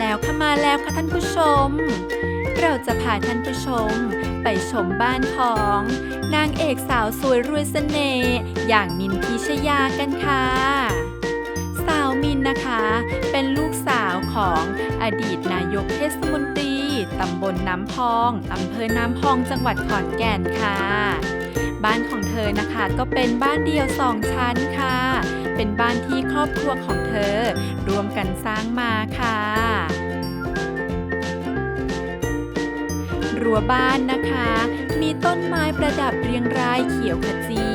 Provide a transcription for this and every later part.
แล้วค่ะมาแล้วค่ะท่านผู้ชม เราจะพาท่านผู้ชม ไปชมบ้านของ นางเอกสาวสวยรวยเสน่ห์อย่างมินพิชยากันค่ะ สาวมินนะคะ เป็นลูกสาวของอดีตนายกเทศมนตรี ตำบลน้ำพองอำเภอน้ำพองจังหวัดขอนแก่นค่ะ บ้านของเธอนะคะก็เป็นบ้านเดี่ยวสองชั้นค่ะ เป็นบ้านที่ครอบครัวของเธอร่วมกันสร้างมา รั้วบ้านนะคะ มีต้นไม้ประดับเรียงรายเขียวขจี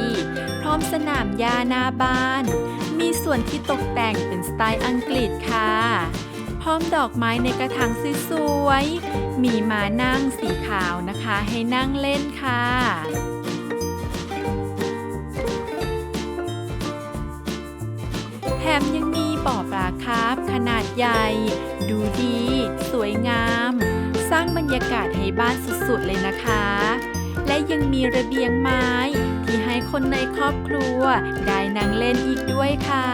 พร้อมสนามหญ้าหน้าบ้าน มีส่วนที่ตกแต่งเป็นสไตล์อังกฤษค่ะ พร้อมดอกไม้ในกระถางสวยๆ มีม้านั่งสีขาวนะคะ ให้นั่งเล่นค่ะแถมยังมีบ่อปลาคาร์ฟขนาดใหญ่ ร้างบรรยากาศให้บ้านสุดๆเลยนะคะ และยังมีระเบียงไม้ ที่ให้คนในครอบครัวได้นั่งเล่นอีกด้วยค่ะ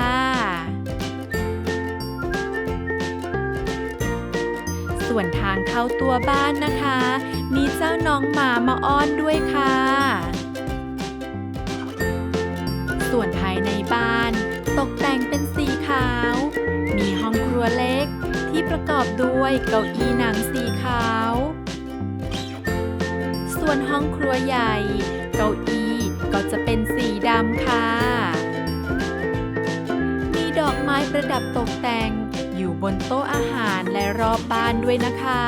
ส่วนทางเข้าตัวบ้านนะคะ มีเจ้าน้องหมามาอ้อนด้วยค่ะ ส่วนภายในบ้าน ตกแต่งเป็นสีขาว ประกอบด้วยเก้าอี้หนังสีขาว ส่วนห้องครัวใหญ่ เก้าอี้ก็จะเป็นสีดำค่ะ มีดอกไม้ประดับตกแต่งอยู่บนโต๊ะอาหารและรอบบ้านด้วยนะคะ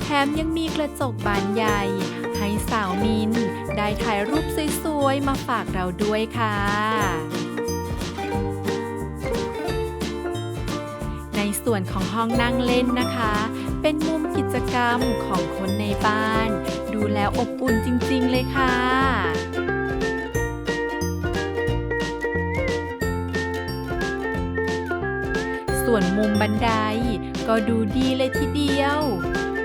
แถมยังมีกระจกบานใหญ่ ให้สาวมินได้ถ่ายรูปสวยๆ มาฝากเราด้วยค่ะ ส่วนของห้องนั่งเล่นนะคะ เป็นมุมกิจกรรมของคนในบ้าน ดูแล้วอบอุ่นจริงๆเลยค่ะส่วนมุมบันไดก็ดูดีเลยทีเดียว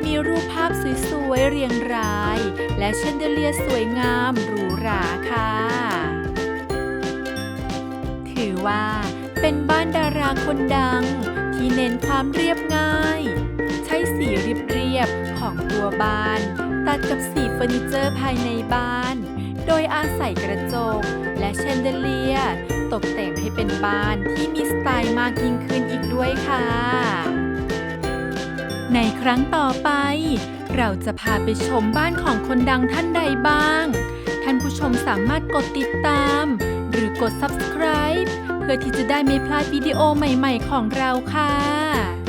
มีรูปภาพสวยๆเรียงราย และแชนเดเลียสวยงามหรูหราค่ะ ถือว่าเป็นบ้านดาราคนดัง ที่เน้นความเรียบง่าย ใช้สีเรียบๆของตัวบ้าน ตัดกับสีเฟอร์นิเจอร์ภายในบ้าน โดยอาศัยกระจกและแชนเดเลียตกแต่งให้เป็นบ้านที่มีสไตล์มากยิ่งขึ้นอีกด้วยค่ะ ในครั้งต่อไป เราจะพาไปชมบ้านของคนดังท่านใดบ้าง ท่านผู้ชมสามารถกดติดตาม หรือกด subscribe พื่อที่จะได้ไม่พลาดวิดีโอใหม่ ๆ ของเราค่ะ